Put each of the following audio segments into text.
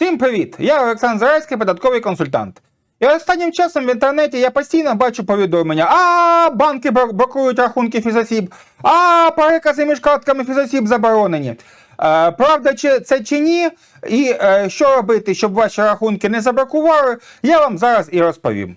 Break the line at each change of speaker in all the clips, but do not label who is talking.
Всім привіт! Я Олександр Зарайський, податковий консультант. І останнім часом в інтернеті я постійно бачу повідомлення: а банки блокують рахунки фізосіб, а перекази між картками фізосіб заборонені. Е, правда, чи це чи ні? І е, що робити, щоб ваші рахунки не заблокували, я вам зараз і розповім.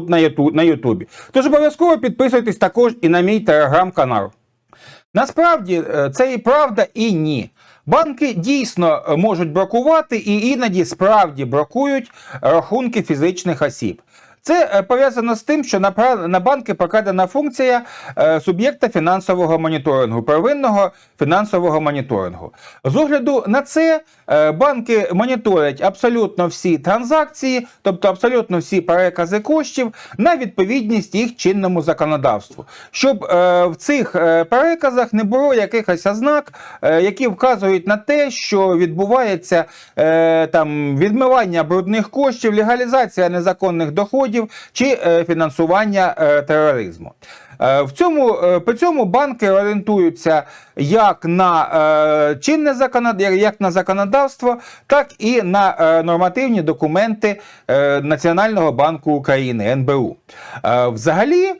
на Юту- на Ютубі. Тож обов'язково підписуйтесь також і на мій телеграм-канал. Насправді е, це і правда, і ні. Банки дійсно е, можуть бракувати і іноді справді бракують рахунки фізичних осіб. Це е, пов'язано з тим, що на, банки покладена функція е, суб'єкта фінансового моніторингу, первинного фінансового моніторингу. З огляду на це е, банки моніторять абсолютно всі транзакції, тобто абсолютно всі перекази коштів на відповідність їх чинному законодавству, щоб в цих переказах не було якихось ознак, які вказують на те, що відбувається там відмивання брудних коштів, легалізація незаконних доходів чи е, фінансування е, тероризму. Е, В цьому по цьому банки орієнтуються як на чинне законод... як на законодавство, так і на нормативні документи Національного банку України НБУ. Взагалі,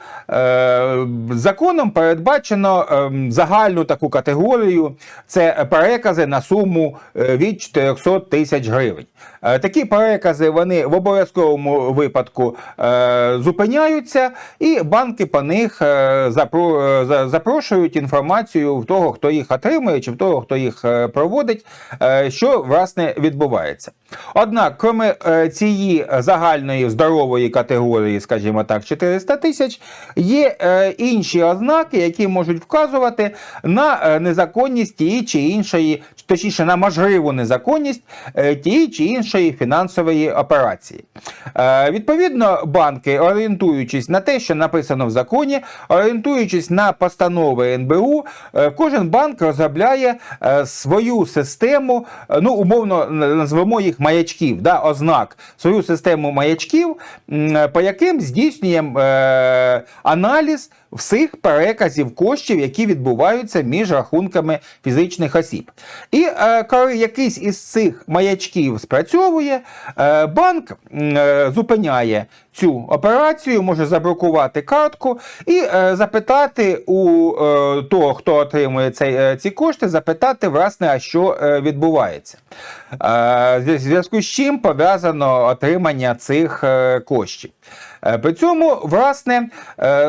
законом передбачено загальну таку категорію: це перекази на суму від 400 тисяч гривень. Е, Такі перекази вони в обов'язковому випадку е, зупиняються, і банки по них е, запро- за- запрошують інформацію в того, хто їх отримує, чи в того, хто їх проводить, що власне відбувається. Однак, крім цієї загальної здорової категорії, скажімо так, 400 тисяч, є інші ознаки, які можуть вказувати на незаконність тієї чи іншої, точніше на можливу незаконність е, тієї чи іншої фінансової операції. Е, Відповідно, банки, орієнтуючись на те, що написано в законі, орієнтуючись на постанови НБУ, е, кожен банк розробляє свою систему, ну умовно назвемо їх маячків, да, ознак, свою систему маячків, по яким здійснюємо е, аналіз всіх переказів коштів, які відбуваються між рахунками фізичних осіб. І е, коли якийсь із цих маячків спрацьовує, е, банк е, зупиняє цю операцію, може заблокувати картку і е, запитати у е, того, хто отримує цей, е, ці кошти, запитати, власне, а що е, відбувається. Е, в зв'язку з чим пов'язано отримання цих е, коштів. Е, При цьому, власне,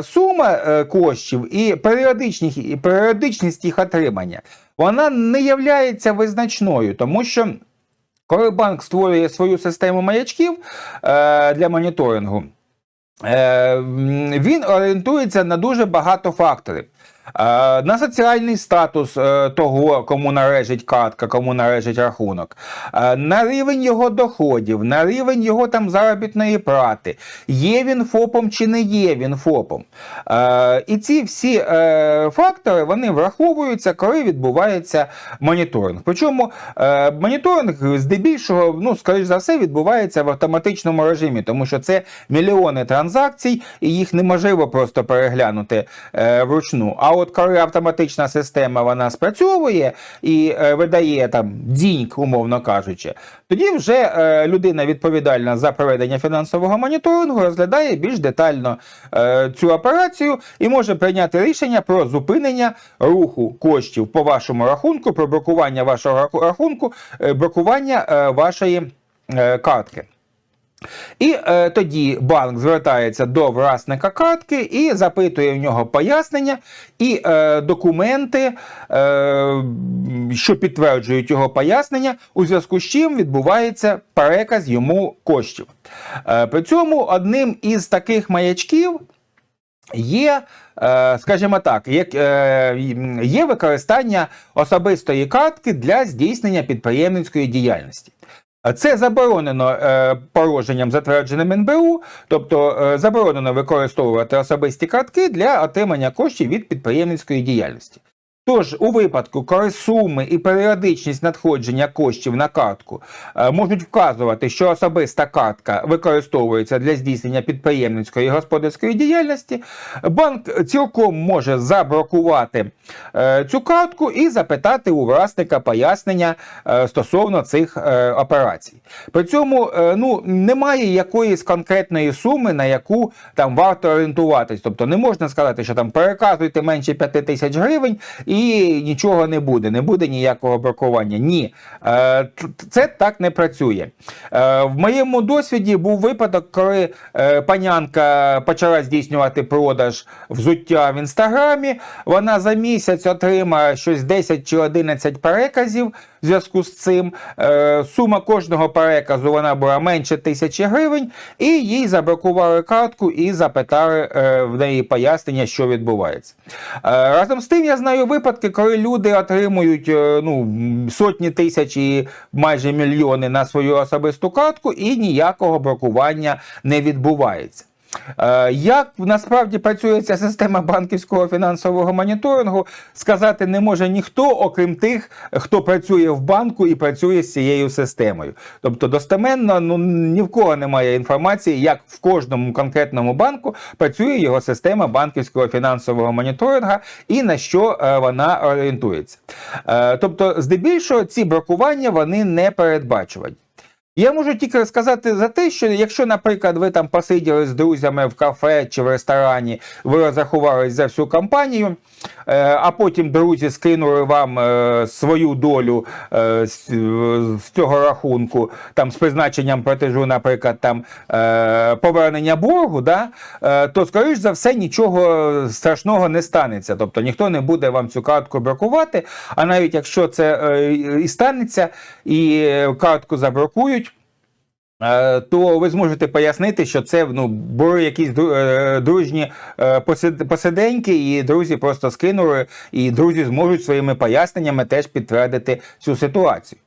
сума коштів і періодичність, їх отримання вона не являється визначною, тому що коли банк створює свою систему маячків для моніторингу, він орієнтується на дуже багато факторів. Е, На соціальний статус е, того, кому належить картка, кому належить рахунок, е, на рівень його доходів, на рівень його там заробітної плати, є він ФОПом чи не є він ФОПом. І ці всі фактори вони враховуються, коли відбувається моніторинг. Причому моніторинг здебільшого, ну, скоріш за все, відбувається в автоматичному режимі, тому що це мільйони транзакцій, і їх неможливо просто переглянути вручну. А от коли автоматична система вона спрацьовує і е, видає там дзіньк, умовно кажучи, тоді вже е, людина відповідальна за проведення фінансового моніторингу розглядає більш детально е, цю операцію і може прийняти рішення про зупинення руху коштів по вашому рахунку, про блокування вашого рахунку, блокування вашої картки. І е, тоді банк звертається до власника картки і запитує в нього пояснення і е, документи, е, що підтверджують його пояснення, у зв'язку з чим відбувається переказ йому коштів. Е, при цьому одним із таких маячків є, е, скажімо так, е, є використання особистої картки для здійснення підприємницької діяльності. Це заборонено пороженням, положенням, затвердженим НБУ, тобто е, заборонено використовувати особисті картки для отримання коштів від підприємницької діяльності. Тож, у випадку, коли суми і періодичність надходження коштів на картку е, можуть вказувати, що особиста картка використовується для здійснення підприємницької і господарської діяльності, банк цілком може заблокувати е, цю картку і запитати у власника пояснення е, стосовно цих операцій. При цьому ну, немає якоїсь конкретної суми, на яку там варто орієнтуватись. Тобто не можна сказати, що там переказуйте менше 5 тисяч гривень і нічого не буде, не буде ніякого бракування. Ні, е, це так не працює. Е, в моєму досвіді був випадок, коли е, панянка почала здійснювати продаж взуття в інстаграмі. Вона за місяць отримає щось 10 чи 11 переказів. В зв'язку з цим е, сума кожного переказу вона була менше тисячі гривень, і їй заблокували картку і запитали е, в неї пояснення, що відбувається. Е, разом з тим, я знаю випадки, коли люди отримують ну, сотні тисяч і майже мільйони на свою особисту картку, і ніякого блокування не відбувається. Е, Як насправді працює ця система банківського фінансового моніторингу, сказати не може ніхто, окрім тих, хто працює в банку і працює з цією системою. Тобто достеменно ну, ні в кого немає інформації, як в кожному конкретному банку працює його система банківського фінансового моніторингу і на що е, вона орієнтується. Е, Тобто, здебільшого, ці бракування вони не передбачувані. Я можу тільки сказати за те, що якщо, наприклад, ви там посиділи з друзями в кафе чи в ресторані, ви розрахувались за всю компанію, е, а потім друзі скинули вам е, свою долю е, з, цього рахунку, там з призначенням платежу, наприклад, там повернення боргу, да, то, скоріш за все, нічого страшного не станеться. Тобто ніхто не буде вам цю картку бракувати, а навіть якщо це і станеться, і картку заблокують. Е, То ви зможете пояснити, що це ну, були якісь е, дружні е, посиденьки, і друзі просто скинули, і друзі зможуть своїми поясненнями теж підтвердити цю ситуацію.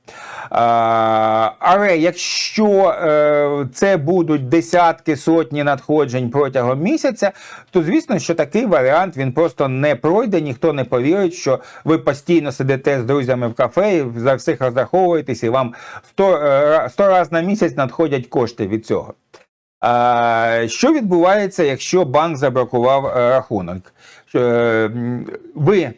Але якщо це будуть десятки сотні надходжень протягом місяця, то звісно, що такий варіант він просто не пройде, ніхто не повірить, що ви постійно сидите з друзями в кафе і за всіх розраховуєтесь, і вам 100, 100 разів на місяць надходять кошти від цього. А, що відбувається, якщо банк заблокував е, рахунок? Е, Ви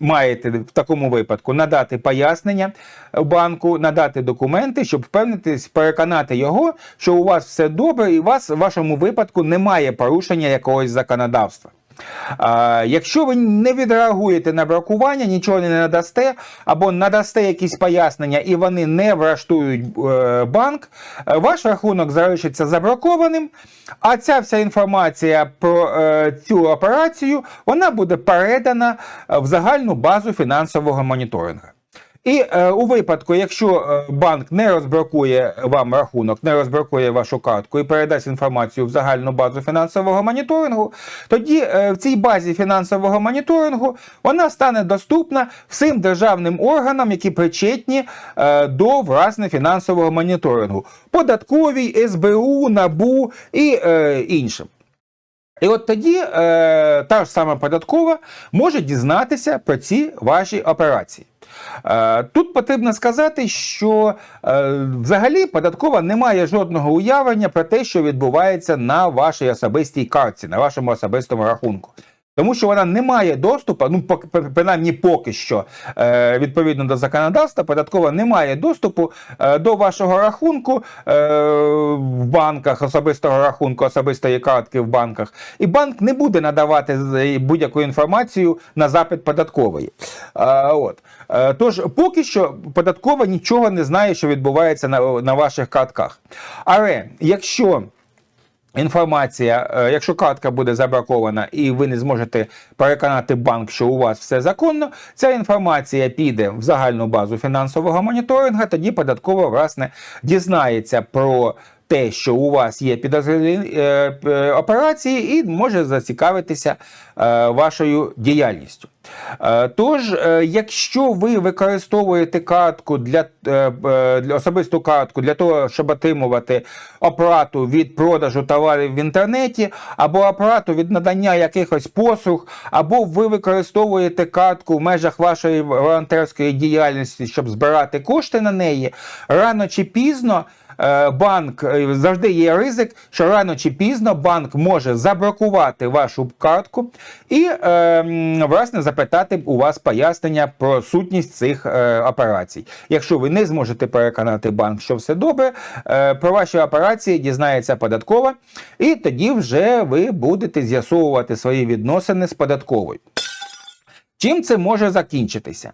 маєте в такому випадку надати пояснення банку, надати документи, щоб впевнитись, переконати його, що у вас все добре, і у вас в вашому випадку немає порушення якогось законодавства. Якщо ви не відреагуєте на бракування, нічого не надасте, або надасте якісь пояснення і вони не влаштують е, банк, е, ваш рахунок залишиться забракованим. а ця вся інформація про е, цю операцію вона буде передана в загальну базу фінансового моніторингу. І е, у випадку, якщо е, банк не розблокує вам рахунок, не розблокує вашу картку і передасть інформацію в загальну базу фінансового моніторингу, тоді е, в цій базі фінансового моніторингу вона стане доступна всім державним органам, які причетні е, до власне фінансового моніторингу: податковій, СБУ, НАБУ і е, іншим. І от тоді е, та ж сама податкова може дізнатися про ці ваші операції. Е, Тут потрібно сказати, що е, взагалі податкова не має жодного уявлення про те, що відбувається на вашій особистій картці, на вашому особистому рахунку. Тому що вона не має доступу, ну принаймні поки що, е, відповідно до законодавства, податкова не має доступу е, до вашого рахунку е, в банках, особистого рахунку, особистої картки в банках, і банк не буде надавати будь-яку інформацію на запит податкової. От. Тож, поки що податкова нічого не знає, що відбувається на, на ваших картках. Але якщо Інформація, е, якщо картка буде забракована і ви не зможете переконати банк, що у вас все законно, ця інформація піде в загальну базу фінансового моніторинга, тоді податкова власне дізнається про те, що у вас є підозрілі е, операції, і може зацікавитися е, вашою діяльністю. Е, Тож, якщо ви використовуєте картку для, для особисту картку для того, щоб отримувати оплату від продажу товарів в інтернеті, або оплату від надання якихось послуг, або ви використовуєте картку в межах вашої волонтерської діяльності, щоб збирати кошти на неї, рано чи пізно. Е, Банк е, завжди є ризик, що рано чи пізно банк може заблокувати вашу картку і е, власне запитати у вас пояснення про сутність цих операцій. Якщо ви не зможете переконати банк, що все добре, про ваші операції дізнається податкова, і тоді вже ви будете з'ясовувати свої відносини з податковою. Чим це може закінчитися?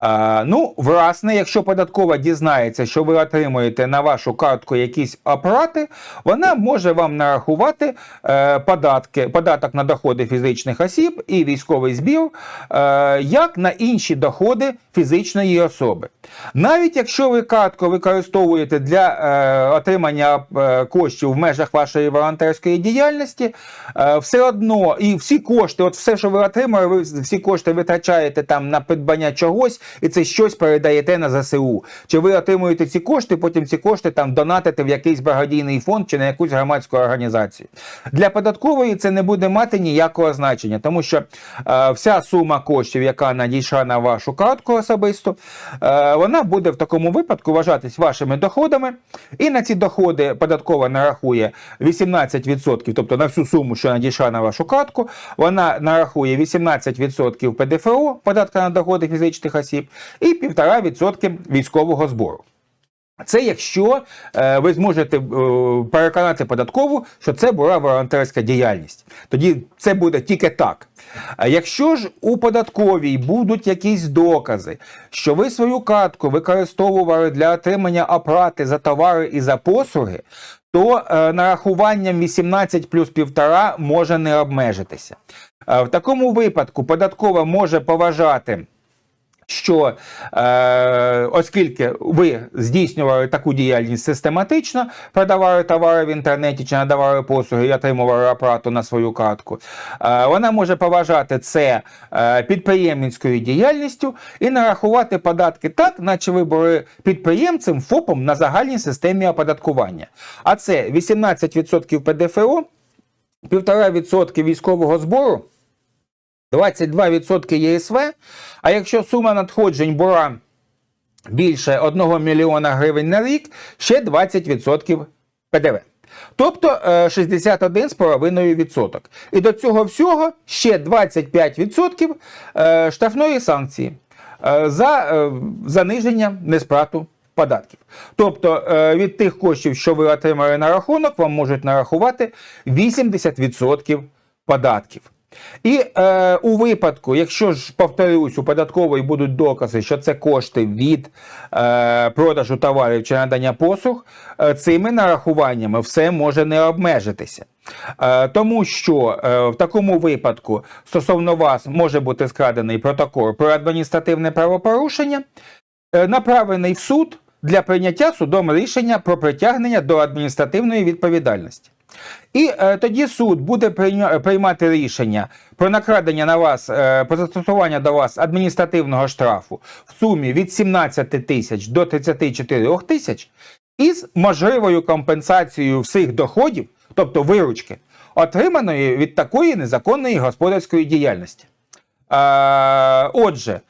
А, ну, власне, якщо податкова дізнається, що ви отримуєте на вашу картку якісь апарати, вона може вам нарахувати е, податки, податок на доходи фізичних осіб і військовий збір, е, як на інші доходи фізичної особи. Навіть якщо ви картку використовуєте для е, отримання е, коштів в межах вашої волонтерської діяльності, е, все одно і всі кошти, от все, що ви отримали, ви всі кошти витрачаєте там на придбання чогось, і це щось передаєте на ЗСУ. Чи ви отримуєте ці кошти, потім ці кошти там донатите в якийсь благодійний фонд чи на якусь громадську організацію. Для податкової це не буде мати ніякого значення, тому що е, вся сума коштів, яка надійшла на вашу картку особисто, е, вона буде в такому випадку вважатись вашими доходами, і на ці доходи податкова нарахує 18%, тобто на всю суму, що надійшла на вашу картку, вона нарахує 18% ПДФО, податка на доходи фізичних осіб, і 1,5% військового збору. Це якщо е, ви зможете е, переконати податкову, що це була волонтерська діяльність. Тоді це буде тільки так. А якщо ж у податковій будуть якісь докази, що ви свою картку використовували для отримання оплати за товари і за послуги, то е, нарахуванням 18 плюс 1,5 може не обмежитися. Е, в такому випадку податкова може поважати що е, оскільки ви здійснювали таку діяльність систематично, продавали товари в інтернеті чи надавали послуги і отримували оплату на свою картку, е, вона може поважати це е, підприємницькою діяльністю і нарахувати податки так, наче ви були підприємцем ФОПом на загальній системі оподаткування. А це 18% ПДФО, 1,5% військового збору. 22% ЄСВ, а якщо сума надходжень була більше 1 мільйона гривень на рік, ще 20% ПДВ. Тобто е, 61,5%. І до цього всього ще 25% е, штрафної санкції е, за е, заниження несплату податків. Тобто е, від тих коштів, що ви отримали на рахунок, вам можуть нарахувати 80% податків. І е, у випадку, якщо ж повторюсь, у податкової будуть докази, що це кошти від е, продажу товарів чи надання послуг, е, цими нарахуваннями все може не обмежитися. Е, тому що е, в такому випадку стосовно вас може бути складений протокол про адміністративне правопорушення, е, направлений в суд для прийняття судом рішення про притягнення до адміністративної відповідальності. І е, тоді суд буде приймати рішення про накладення на вас, е, про застосування до вас адміністративного штрафу в сумі від 17 тисяч до 34 тисяч із можливою компенсацією всіх доходів, тобто виручки, отриманої від такої незаконної господарської діяльності. Е, Отже,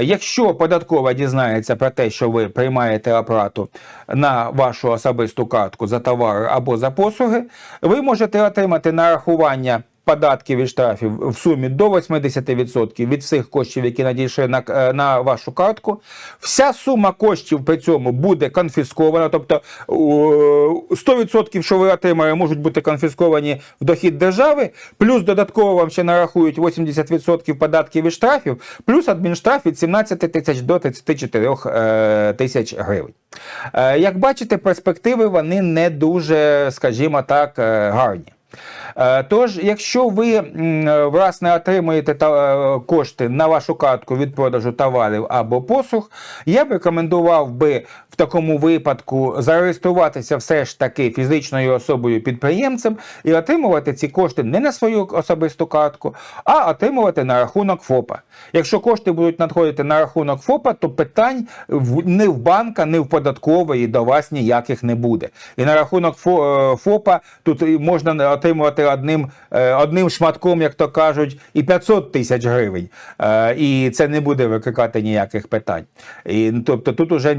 якщо податкова дізнається про те, що ви приймаєте оплату на вашу особисту картку за товари або за послуги, ви можете отримати нарахування податків і штрафів в сумі до 80% від всіх коштів, які надійшли на, е, на вашу картку. Вся сума коштів при цьому буде конфіскована, тобто 100%, що ви отримали, можуть бути конфісковані в дохід держави, плюс додатково вам ще нарахують 80% податків і штрафів, плюс адмінштраф від 17 тисяч до 34 е, тисяч гривень. Е, Як бачите, перспективи вони не дуже, скажімо так, гарні. Е, Тож, якщо ви е, власне отримуєте е, кошти на вашу картку від продажу товарів або послуг, я б рекомендував би в такому випадку зареєструватися все ж таки фізичною особою підприємцем і отримувати ці кошти не на свою особисту картку, а отримувати на рахунок ФОПа. Якщо кошти будуть надходити на рахунок ФОПа, то питань ні в банка, ні в податкової до вас ніяких не буде. І на рахунок ФОПа тут можна отримувати одним, е, одним шматком, як то кажуть, і 500 тисяч гривень. Е, І це не буде викликати ніяких питань. І, тобто тут уже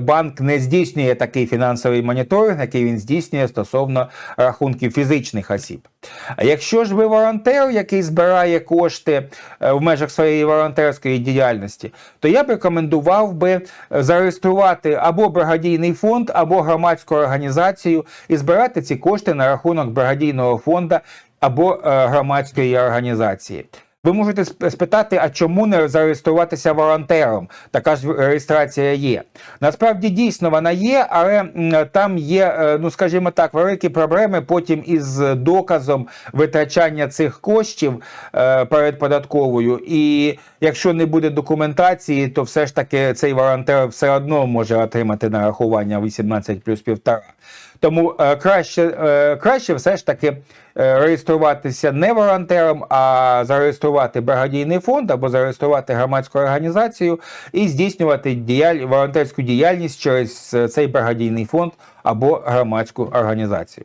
банк не здійснює такий фінансовий моніторинг, який він здійснює стосовно рахунків фізичних осіб. Якщо ж ви волонтер, який збирає кошти е, в межах своєї волонтерської діяльності, то я б рекомендував би зареєструвати або благодійний фонд, або громадську організацію і збирати ці кошти на рахунок благодійного фонду або е, громадської організації. Ви можете спитати, а чому не зареєструватися волонтером? Така ж реєстрація є. Насправді дійсно вона є, але там є, е, ну скажімо так, великі проблеми потім із доказом витрачання цих коштів е, перед податковою. І якщо не буде документації, то все ж таки цей волонтер все одно може отримати нарахування 18 плюс півтора. Тому е, краще, е, краще все ж таки е, реєструватися не волонтером, а зареєструвати бригадійний фонд або зареєструвати громадську організацію і здійснювати діяль... волонтерську діяльність через цей бригадійний фонд або громадську організацію.